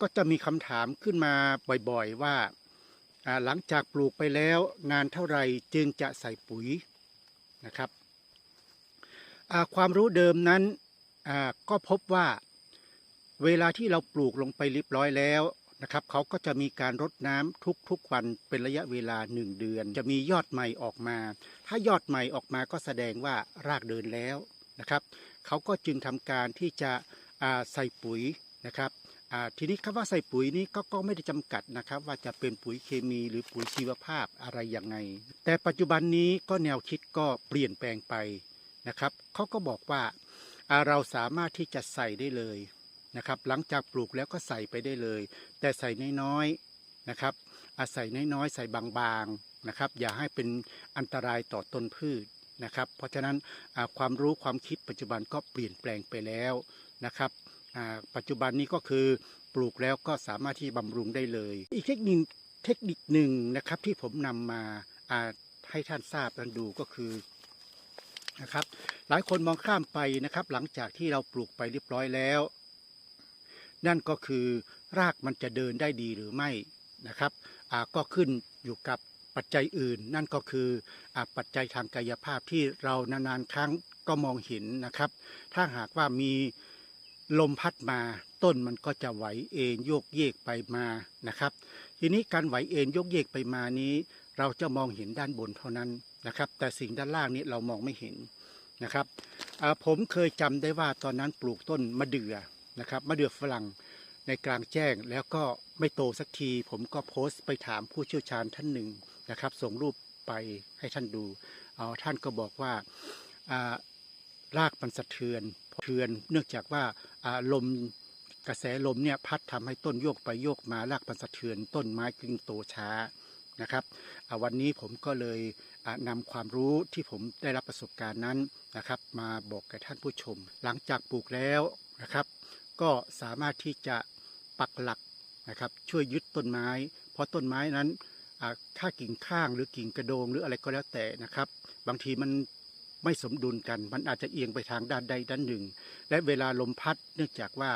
ก็จะมีคำถามขึ้นมาบ่อยๆว่า หลังจากปลูกไปแล้วนานเท่าไหร่จึงจะใส่ปุ๋ยนะครับความรู้เดิมนั้นก็พบว่าเวลาที่เราปลูกลงไปเรียบร้อยแล้วนะครับเขาก็จะมีการรดน้ำทุกๆวันเป็นระยะเวลาหนึ่งเดือน จะมียอดใหม่ออกมา ถ้ายอดใหม่ออกมาก็แสดงว่ารากเดินแล้วนะครับเขาก็จึงทำการที่จะใส่ปุ๋ยนะครับ ทีนี้คำว่าใส่ปุ๋ยนี้ก็ก็ไม่ได้จำกัดนะครับ ว่าจะเป็นปุ๋ยเคมีหรือปุ๋ยชีวภาพอะไรยังไง แต่ปัจจุบันนี้ก็แนวคิดก็เปลี่ยนแปลงไปนะครับเขาก็บอกว่าเราสามารถที่จะใส่ได้เลยนะครับ หลังจากปลูกแล้วก็ใส่ไปได้เลย แต่ใส่น้อยๆนะครับ อาศัยน้อยๆใส่บางๆนะครับ อย่าให้เป็นอันตรายต่อต้นพืชนะครับ เพราะฉะนั้นความรู้ความคิดปัจจุบันก็เปลี่ยนแปลงไปแล้วนะครับ ปัจจุบันนี้ก็คือปลูกแล้วก็สามารถที่บำรุงได้เลย อีกเทคนิคเทคนิคหนึ่งนะครับที่ผมนำมาให้ท่านทราบกันดูก็คือนะครับหลายคนมองข้ามไปนะครับ หลังจากที่เราปลูกไปเรียบร้อยแล้ว นั่นก็คือรากมันจะเดินได้ดีหรือไม่นะครับก็ขึ้นอยู่กับปัจจัยอื่น นั่นก็คืออปัจจัยทางกายภาพที่เรานานๆครั้งก็มองเห็นนะครับ ถ้าหากว่ามี ลมพัดมาต้นมันก็จะไหวเอ็นโยกเยกไปมานะครับ ทีนี้การไหวเอ็นโยกเยกไปมานี้ เราจะมองเห็นด้านบนเท่านั้นนะครับ แต่สิ่งด้านล่างนี้เรามองไม่เห็นนะครับผมเคยจำได้ว่าตอนนั้นปลูกต้นมะเดื่อนะครับมะเดื่อฝรั่งในกลางแจ้งแล้วก็ไม่โตสักที ผมก็โพสต์ไปถามผู้เชี่ยวชาญท่านหนึ่งนะครับ ส่งรูปไปให้ท่านดูเอาท่านก็บอกว่า รากมันสะเทือนเทือน เนื่องจากว่าอาลมกระแสลมเนี่ยพัดทำให้ต้นโยกไปโยกมารากมันสะเทือน ต้นไม้จึงโตช้านะครับวันนี้ผมก็เลยอ่านำความรู้ที่ผมได้รับประสบการณ์นั้นนะครับ มาบอกกับท่านผู้ชม หลังจากปลูกแล้วนะครับ ก็สามารถที่จะปักหลักนะครับ ช่วยยึดต้นไม้ เพราะต้นไม้นั้นถ้ากิ่งข้างหรือกิ่งกระโดงหรืออะไรก็แล้วแต่นะครับ บางทีมัน ไม่สมดุลกัน มันอาจจะเอียงไปทางด้านใดด้านหนึ่ง และเวลาลมพัดเนื่องจากว่า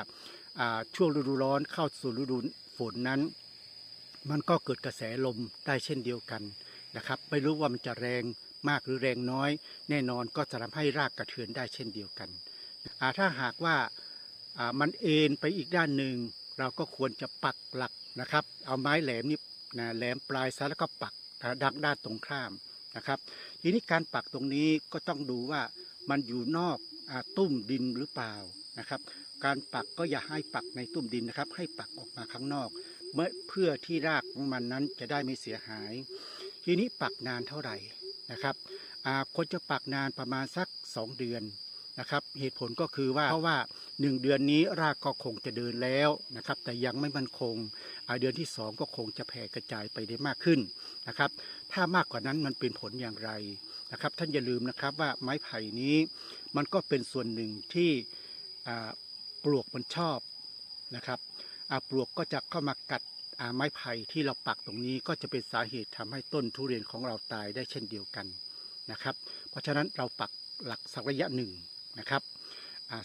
ช่วงฤดูร้อนเข้าสู่ฤดูฝนนั้น มันก็เกิดกระแสลมได้เช่นเดียวกันนะครับ ไม่รู้ว่ามันจะแรงมากหรือแรงน้อย แน่นอนก็จะทำให้รากกระเทือนได้เช่นเดียวกันถ้าหากว่ามันเอ็นไปอีกด้านหนึ่ง เราก็ควรจะปักหลักนะครับ เอาไม้แหลมนี่นะแหลมปลายซะแล้วก็ปักดักด้านตรงข้ามนะครับ ทีนี้การปักตรงนี้ก็ต้องดูว่ามันอยู่นอกอตุ้มดินหรือเปล่านะครับ การปักก็อย่าให้ปักในตุ้มดินนะครับ ให้ปักออกมาข้างนอก เมื่อเพื่อที่รากของมันนั้นจะได้ไม่เสียหาย ทีนี้ปักนานเท่าไหร่นะครับควรจะปักนานประมาณสัก 2 เดือนนะครับ เหตุผลก็คือว่าเพราะว่า 1เดือนนี้รากก็คงจะเดินแล้วนะครับ แต่ยังไม่มั่นคงเดือนที่ 2 ก็คงจะแผ่กระจายไปได้มากขึ้นนะครับ ถ้ามากกว่านั้นมันเป็นผลอย่างไรนะครับ ท่านอย่าลืมนะครับว่าไม้ไผ่นี้มันก็เป็นส่วนหนึ่งที่ปลวกมันชอบนะครับปลวกก็จะเข้ามากัดไม้ไผ่ที่เราปักตรงนี้ก็จะเป็นสาเหตุทำให้ต้นทุเรียนของเราตายได้เช่นเดียวกันนะครับ เพราะฉะนั้นเราปักหลักสักระยะหนึ่งนะครับ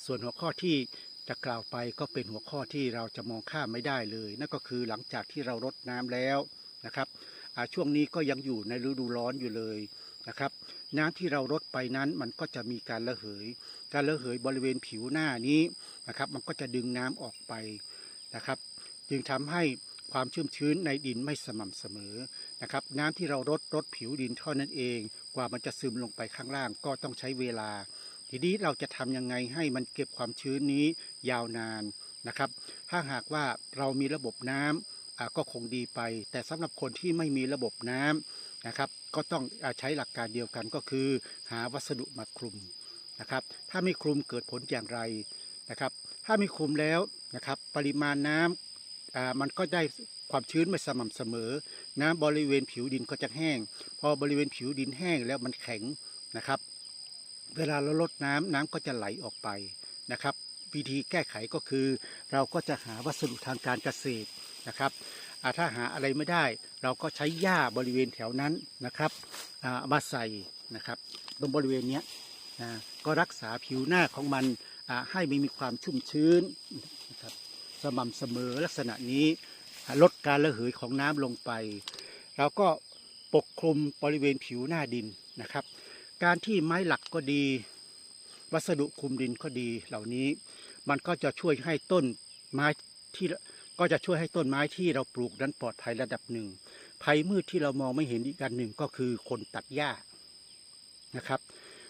ส่วนหัวข้อที่จะกล่าวไปก็เป็นหัวข้อที่เราจะมองข้ามไม่ได้เลย นั่นก็คือหลังจากที่เรารดน้ำแล้วนะครับช่วงนี้ก็ยังอยู่ในฤดูร้อนอยู่เลยนะครับน้ำที่เรารดไปนั้นมันก็จะมีการระเหย การระเหยบริเวณผิวหน้านี้นะครับ มันก็จะดึงน้ำออกไปนะครับ จึงทำให้ความชุ่มชื้นในดินไม่สม่ำเสมอนะครับ น้ำที่เรารดรดผิวดินเท่านั้นเอง กว่ามันจะซึมลงไปข้างล่างก็ต้องใช้เวลา ทีนี้เราจะทำยังไงให้มันเก็บความชื้นนี้ยาวนานนะครับ ถ้าหากว่าเรามีระบบน้ำอ่าก็คงดีไป แต่สำหรับคนที่ไม่มีระบบน้ำนะครับ ก็ต้องอใช้หลักการเดียวกันก็คือ หาวัสดุมาคลุมนะครับ ถ้าไม่คลุมเกิดผลอย่างไรนะครับ ถ้าไม่คลุมแล้วนะครับ ปริมาณน้ำมันก็ได้ความชื้นไม่สม่ำเสมอ น้ำบริเวณผิวดินก็จะแห้ง พอบริเวณผิวดินแห้งแล้วมันแข็งนะครับ เวลาเราลดน้ำน้ำก็จะไหลออกไปนะครับ วิธีแก้ไขก็คือ เราก็จะหาวัสดุทางการเกษตรนะครับถ้าหาอะไรไม่ได้ เราก็ใช้หญ้าบริเวณแถวนั้นนะครับามาใส่นะครับ ตรงบริเวณนี้นะก็รักษาผิวหน้าของมันให้ไม่มีความชุ่มชื้นนะครับสม่ำเสมอลักษณะนี้ลดการระเหยของน้ำลงไป เราก็ปกคลุมบริเวณผิวหน้าดินนะครับ การที่ไม้หลักก็ดี วัสดุคุมดินก็ดี เหล่านี้มันก็จะช่วยให้ต้นไม้ที่ก็จะช่วยให้ต้นไม้ที่เราปลูกนั้นปลอดภัยระดับหนึ่ง ภัยมืดที่เรามองไม่เห็นอีกอันหนึ่งก็คือคนตัดหญ้านะครับ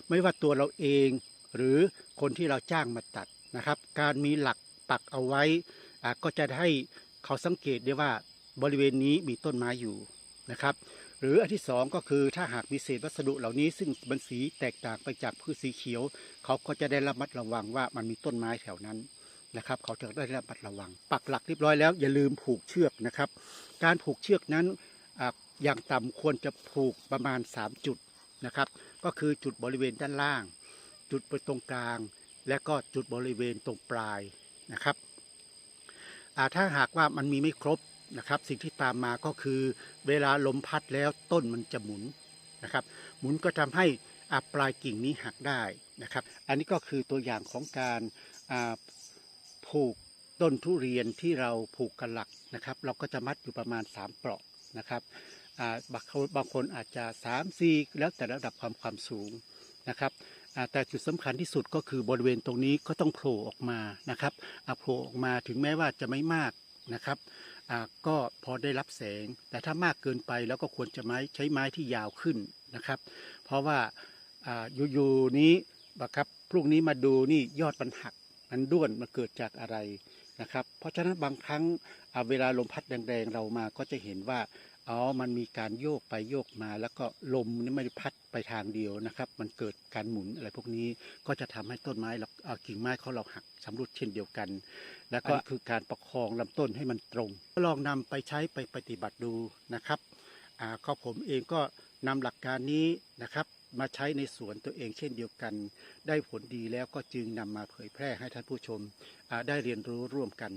ไม่ว่าตัวเราเองหรือคนที่เราจ้างมาตัดนะครับ การมีหลักปักเอาไว้อาก็จะให้เขาสังเกตได้ว่าบริเวณนี้มีต้นไม้อยู่นะครับ หรืออันที่สองก็คือถ้าหากมีเศษวัสดุเหล่านี้ซึ่งมันสีแตกต่างไปจากพืชสีเขียว เขาก็จะได้ระมัดระวังว่ามันมีต้นไม้แถวนั้นนะครับ เขาจะได้ระมัดระวัง ปักหลักเรียบร้อยแล้วอย่าลืมผูกเชือกนะครับ การผูกเชือกนั้นอย่างต่ำควรจะผูกประมาณ 3 จุดนะครับ ก็คือจุดบริเวณด้านล่าง จุดตรงกลาง และก็จุดบริเวณตรงปลายนะครับถ้าหากว่ามันมีไม่ครบ นะครับ สิ่งที่ตามมาก็คือเวลาลมพัดแล้วต้นมันจะหมุนนะครับ หมุนก็ทำให้อาปลายกิ่งนี้หักได้นะครับ อันนี้ก็คือตัวอย่างของการผูกต้นทุเรียนที่เราผูกกันหลักนะครับ เราก็จะมัดอยู่ประมาณ 3 เปราะนะครับบางคนบางคนอาจจะ3 4แล้วแต่ระดับความความสูงนะครับแต่จุดสำคัญที่สุดก็คือบริเวณตรงนี้ก็ต้องโผล่ออกมานะครับอ่าโผล่ออกมาถึงแม้ว่าจะไม่มาก นะครับก็พอได้รับแสง แต่ถ้ามากเกินไปแล้วก็ควรจะไม้ใช้ไม้ที่ยาวขึ้นนะครับ เพราะว่าอ่าอยู่ๆนี้นะครับพรุ่งนี้มาดูนี่ยอดมันหักมันด้วนมันเกิดจากอะไร นะครับ เพราะฉะนั้นบางครั้งอ่าเวลาลมพัดแรงๆเรามาก็จะเห็นว่าอ๋อมันมีการโยกไปโยกมา แล้วก็ลมนี่ไม่ได้พัดไปทางเดียวนะครับ มันเกิดการหมุนอะไรพวกนี้ก็จะทำให้ต้นไม้เราอ่ากิ่งไม้ของเราหักสำรุดเช่นเดียวกัน แล้วก็คือการประคองลำต้นให้มันตรงลองนำไปใช้ไปปฏิบัติดูนะครับอ่าก็ผมเองก็นำหลักการนี้นะครับ มาใช้ในสวนตัวเองเช่นเดียวกัน ได้ผลดีแล้วก็จึงนำมาเผยแพร่ให้ท่านผู้ชมได้เรียนรู้ร่วมกัน